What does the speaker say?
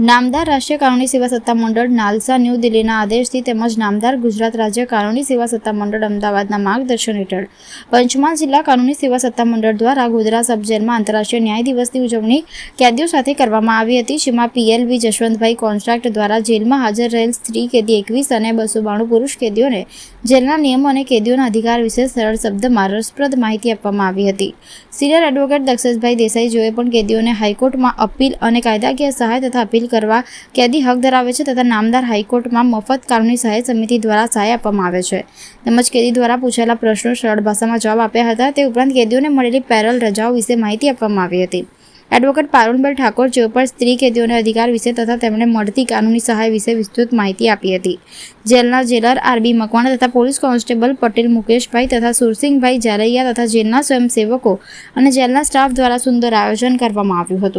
નામદાર રાષ્ટ્રીય કાનૂની સેવા સત્તા મંડળ નાલસા ન્યૂ દિલ્હીના આદેશથી તેમજ નામદાર ગુજરાત રાજ્ય કાનૂની સેવા સત્તા મંડળ અમદાવાદના માર્ગદર્શન હેઠળ પંચમહાલ જિલ્લા કાનૂની સેવા સત્તા મંડળ દ્વારા ગોધરા સબ જેલમાં આંતરરાષ્ટ્રીય ન્યાય દિવસની ઉજવણી કેદીઓ સાથે કરવામાં આવી હતી, જેમાં પીએલવી જશવંતભાઈ કોન્ટ્રાક્ટ દ્વારા જેલમાં હાજર રહેલ સ્ત્રી કેદી એકવીસ અને બસો બાણું પુરુષ કેદીઓને જેલના નિયમો અને કેદીઓના અધિકાર વિશે સરળ શબ્દમાં રસપ્રદ માહિતી આપવામાં આવી હતી. સિનિયર એડવોકેટ દક્ષેશભાઈ દેસાઈ જોએ પણ કેદીઓને હાઈકોર્ટમાં અપીલ અને કાયદાકીય સહાય તથા અપીલ કરવા કેદી હક ધરાવે છે તથા નામદાર હાઈકોર્ટમાં મફત કાનૂની સહાય સમિતિ દ્વારા સહાય આપવામાં આવે છે. તેમજ કેદી દ્વારા પૂછાયેલા પ્રશ્નો સરળ ભાષામાં જવાબ આપ્યા હતા તે ઉપરાંત કેદીઓને મળેલી પેરલ રજાઓ વિશે માહિતી આપવામાં આવી હતી. એડવોકેટ પારુણબેન ઠાકોર, જેઓ પણ સ્ત્રી કેદીઓના અધિકાર વિશે તથા તેમને મળતી કાનૂની સહાય વિશે વિસ્તૃત માહિતી આપી હતી. જેલના જેલર આરબી મકવાણા તથા પોલીસ કોન્સ્ટેબલ પટેલ મુકેશભાઈ તથા સુરસિંહભાઈ જારૈયા તથા જેલના સ્વયંસેવકો અને જેલના સ્ટાફ દ્વારા સુંદર આયોજન કરવામાં આવ્યું હતું.